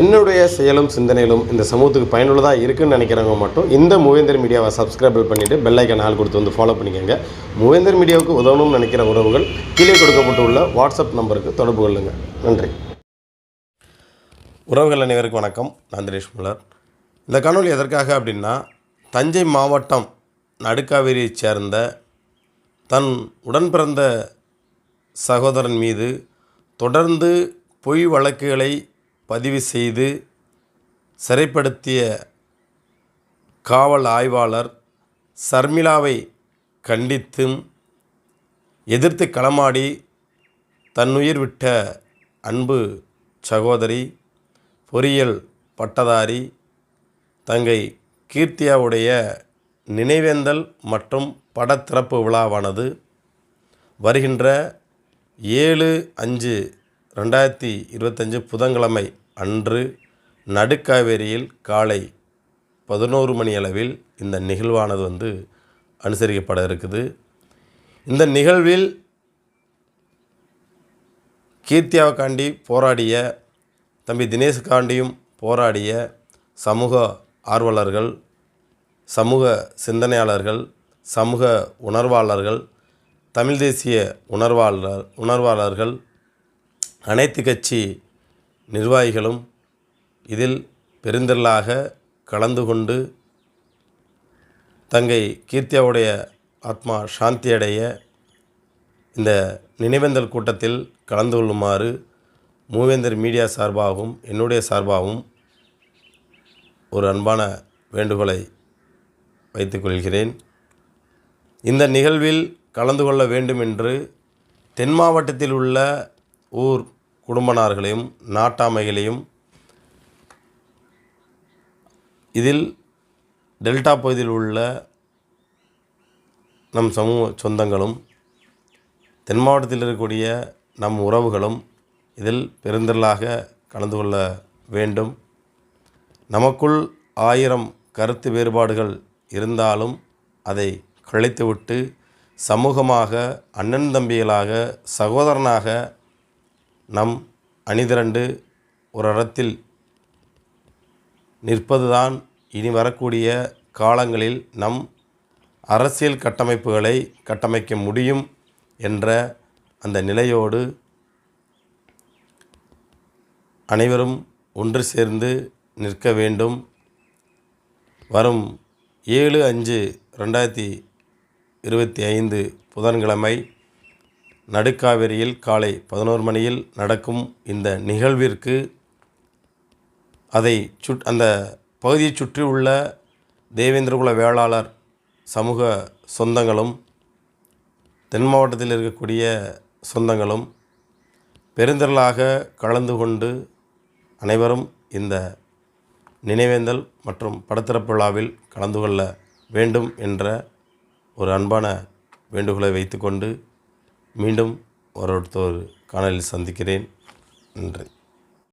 என்னுடைய செயலும் சிந்தனையிலும் இந்த சமூகத்துக்கு பயனுள்ளதாக இருக்குன்னு நினைக்கிறவங்க மட்டும் இந்த மூவேந்தர் மீடியாவை சப்ஸ்கிரைப் பண்ணிவிட்டு பெல்லைக்கன் ஆள் கொடுத்து வந்து ஃபாலோ பண்ணிக்கோங்க. மூவேந்தர் மீடியாவுக்கு உதவணும்னு நினைக்கிற உறவுகள் கீழே கொடுக்கப்பட்டுள்ள வாட்ஸ்அப் நம்பருக்கு தொடர்பு கொள்ளுங்கள் நன்றி. உறவுகள் அனைவருக்கும் வணக்கம். நான் தினேஷ் முலர் இந்த காணொலி எதற்காக அப்படின்னா தஞ்சை மாவட்டம் நடுக்காவேரியைச் சேர்ந்த தன் உடன் பிறந்த சகோதரன் மீது தொடர்ந்து பொய் வழக்குகளை பதிவு செய்து சிறைப்படுத்திய காவல் ஆய்வாளர் சர்மிளாவை கண்டித்தும் எதிர்த்து களமாடி தன்னுயிர் விட்ட அன்பு சகோதரி பொறியியல் பட்டதாரி தங்கை கீர்த்தியாவுடைய நினைவேந்தல் மற்றும் படத்திறப்பு விழாவானது வருகின்ற ஏழு அஞ்சு ரெண்டாயிரத்தி இருபத்தஞ்சு புதன்கிழமை அன்று நடுக்காவேரியில் காலை பதினோரு மணி அளவில் இந்த நிகழ்வானது வந்து அனுசரிக்கப்பட இருக்குது. இந்த நிகழ்வில் கீர்த்தியாவுக்காண்டி போராடிய தம்பி தினேஷுக்காண்டியும் போராடிய சமூக ஆர்வலர்கள் சமூக சிந்தனையாளர்கள் சமூக உணர்வாளர்கள் தமிழ் தேசிய உணர்வாளர் உணர்வாளர்கள் அனைத்து கட்சி நிர்வாகிகளும் இதில் பெருந்திரளாக கலந்து கொண்டு தங்கை கீர்த்தியாவுடைய ஆத்மா சாந்தியடைய இந்த நினைவேந்தல் கூட்டத்தில் கலந்து கொள்ளுமாறு மூவேந்தர் மீடியா சார்பாகவும் என்னுடைய சார்பாகவும் ஒரு அன்பான வேண்டுகோளை வைத்துக்கொள்கிறேன் இந்த நிகழ்வில் கலந்து கொள்ள வேண்டும் என்று தென் மாவட்டத்தில் உள்ள ஊர் குடும்பனார்களையும் நாட்டாமைகளையும். இதில் டெல்டா பகுதியில் உள்ள நம் சமூக சொந்தங்களும் தென் மாவட்டத்தில் இருக்கக்கூடிய நம் உறவுகளும் இதில் பெருந்திரளாக கலந்து கொள்ள வேண்டும். நமக்குள் ஆயிரம் கருத்து வேறுபாடுகள் இருந்தாலும் அதை கழித்துவிட்டு சமூகமாக அண்ணன் தம்பிகளாக சகோதரனாக நம் அணிதிரண்டு ஒரு இடத்தில் நிற்பதுதான் இனி வரக்கூடிய காலங்களில் நம் அரசியல் கட்டமைப்புகளை கட்டமைக்க முடியும் என்ற அந்த நிலையோடு அனைவரும் ஒன்று சேர்ந்து நிற்க வேண்டும். வரும் ஏழு அஞ்சு ரெண்டாயிரத்தி இருபத்தி ஐந்து புதன்கிழமை நடுக்காவேரியில் காலை பதினோரு மணியில் நடக்கும் இந்த நிகழ்விற்கு அதை சுட் அந்த பகுதியைச் சுற்றி உள்ள தேவேந்திரகுல வேளாளர் சமூக சொந்தங்களும் தென் மாவட்டத்தில் இருக்கக்கூடிய சொந்தங்களும் பெருந்திரளாக கலந்து கொண்டு அனைவரும் இந்த நினைவேந்தல் மற்றும் படத்திறப்பு விழாவில் கலந்து கொள்ள வேண்டும் என்ற ஒரு அன்பான வேண்டுகோளை வைத்துக்கொண்டு மீண்டும் ஒரு ஒரு காணொலியில் சந்திக்கிறேன். நன்றி.